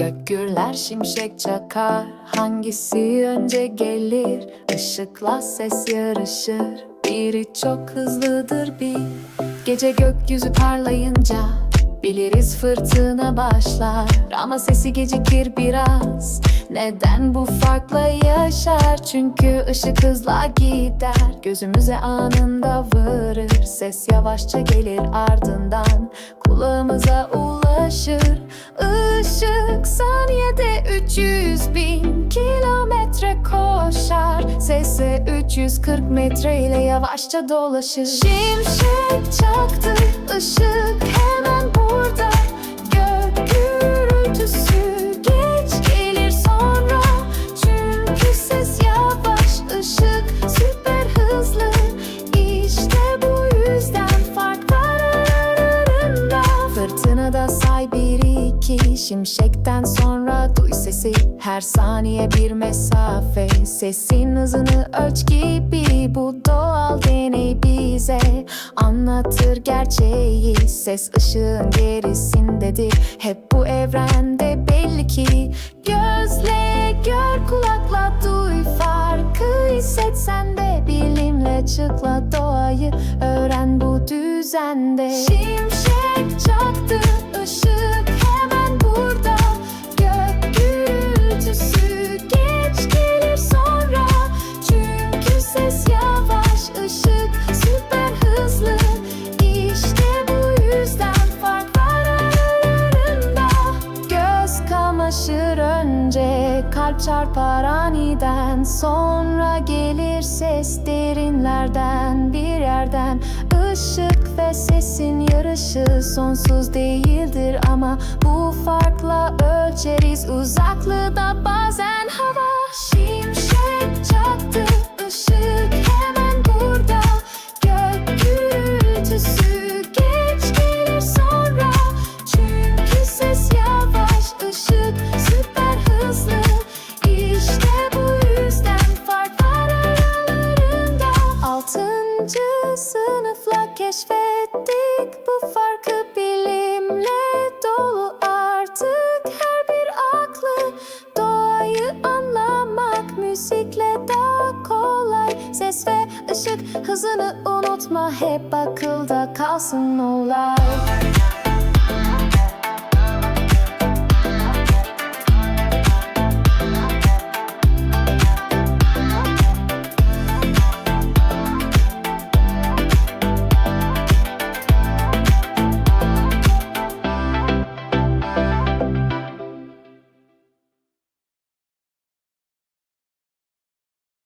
Gök gürler şimşek çakar. Hangisi önce gelir? Işıkla ses yarışır. Biri çok hızlıdır bir. Gece gökyüzü parlayınca Biliriz fırtına başlar. Ama sesi gecikir biraz. Neden bu farkla yaşar? Çünkü ışık hızla gider. Gözümüze anında vurur Ses yavaşça gelir ardından. Kulağımıza ulaşır Işık saniyede 300 bin kilometre koşar. Sesi 340 metre ile yavaşça dolaşır. Şimşek say bir iki Şimşekten sonra duy sesi. Her saniye bir mesafe. Sesin hızını ölç gibi. Bu doğal deney bize. Anlatır gerçeği. Ses ışığın gerisindedir. Hep bu evrende belli ki Gözle gör kulakla duy. Farkı hissetsen de bilimle çıkla doğayı. Öğren bu düzende. Şimşek önce Kalp çarpar aniden. Sonra gelir ses derinlerden Bir yerden. Işık ve sesin yarışı Sonsuz değildir ama Bu farkla ölçeriz. Uzaklığı da bazen hava keşfettik bu farkı bilimle dolu artık. Her bir aklı Doğayı anlamak müzikle daha kolay. Ses ve ışık hızını unutma hep akılda kalsın olay